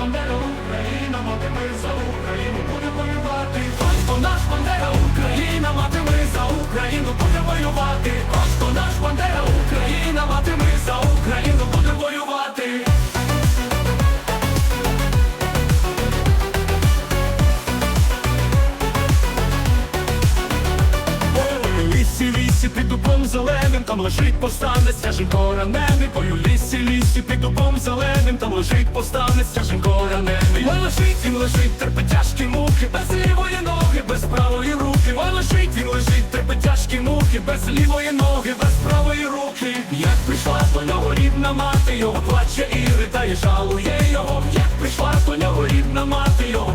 Бандера, Україна, мати ми за зеленим, там лежить повстанець, тяженько ранений. У лісі, лісі, під дубом зеленим, там лежить повстанець, тяженько ранений. Ой, лежить, він лежить, терпить тяжкі муки, без лівої ноги, без правої руки. Ой, лежить, він лежить, терпить тяжкі муки, без лівої ноги, без правої руки. Як прийшла до нього рідна мати, його плаче і ридає, жалує його. Як прийшла до нього рідна мати, його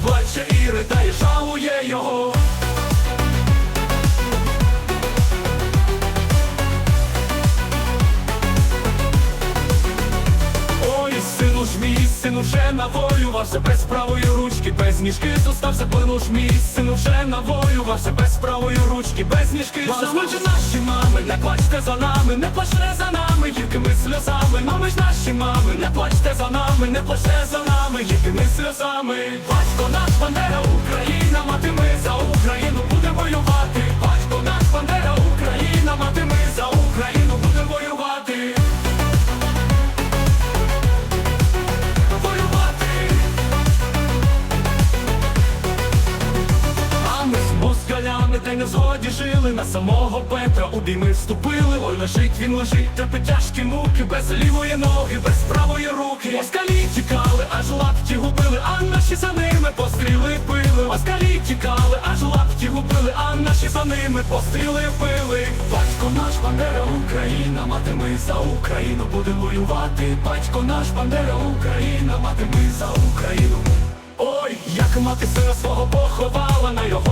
син уже навоювався без правої ручки, без ніжки зостався, ж мій, син уже навоювався без правої ручки, без ніжки Зазвичай наші мами, не плачте за нами, не плачте за нами, гіркими сльозами, мами ж наші мами, не плачте за нами, не плачте за нами, гіркими сльозами. Батько наш Бандера, Україна, мати ми. За Україну буде воювати. Й не згоді жили На самого Петра у бій ми вступили. Ой, лежить, він лежить, терпить тяжкі муки Без лівої ноги, без правої руки. Москалі тікали, аж лапті губили А наші за ними постріли пили. Москалі тікали, аж лапті губили А наші за ними постріли пили. Батько наш Бандера, Україна Мати ми за Україну. Будемо воювати Батько наш Бандера, Україна Мати ми за Україну. Ой, як мати сина свого поховала, на його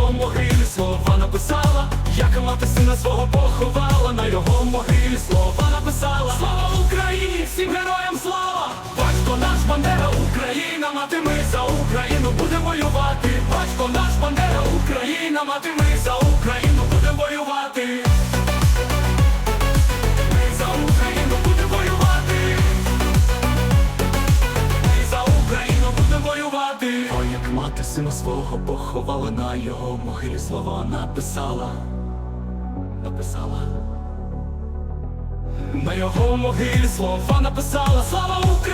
мати сина свого поховала, на його могилі слова написала. Слава Україні, всім героям слава! Батько наш Бандера, Україна, мати ми за Україну будемо воювати. Батько наш Бандера, Україна, мати ми за Україну будемо воювати. Ми за Україну будемо воювати. Ми за Україну будемо воювати. Ой, як мати сина свого поховала на його могилі слова написала. Написала. На його могилі слова написала Слава Україні,